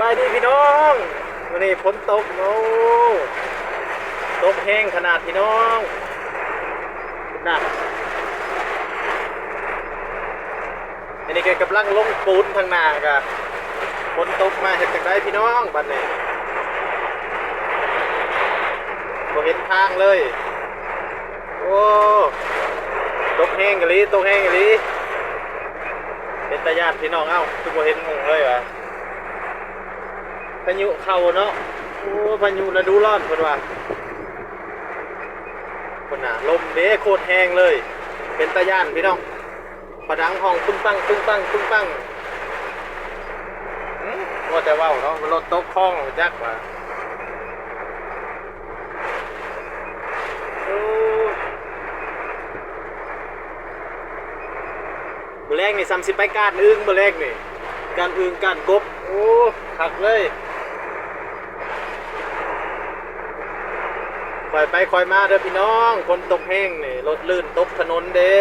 บายดีพี่น้องวันนี้ฝนตกโอ้ตกแห้งขนาดพี่น้องนะอันนี้แกกำลังลงปูนทางนากะฝนตกมาเห็นจากได้พี่น้องบัดนี้บ่เห็นทางเลย โอ้ตกแห้งกะลีตกแห้งกะลีเป็นตาญาติพี่น้องเอ้าคือบ่เห็นหงเลยวะ พายุเข้าเนาะโอ้พายุฤดูร้อนเพิ่นว่าคนน่ะลมเด้โคตรแห้งเลย เป็นตะย่านพี่น้องประดังห้องปึ้งปังปึ้งปังปึ้งปังหืมว่าแต่ว้าเนาะรถตกคลองจักว่าโอ้มื้อแรกนี่ซ้ำสิไปการอึ้งมื้อแรกนี่การอึ้งการกบ โอ้คักเลย คอยไปคอยมาเด้อพี่น้อง คนตกแห้งนี่รถลื่นตกถนนเด้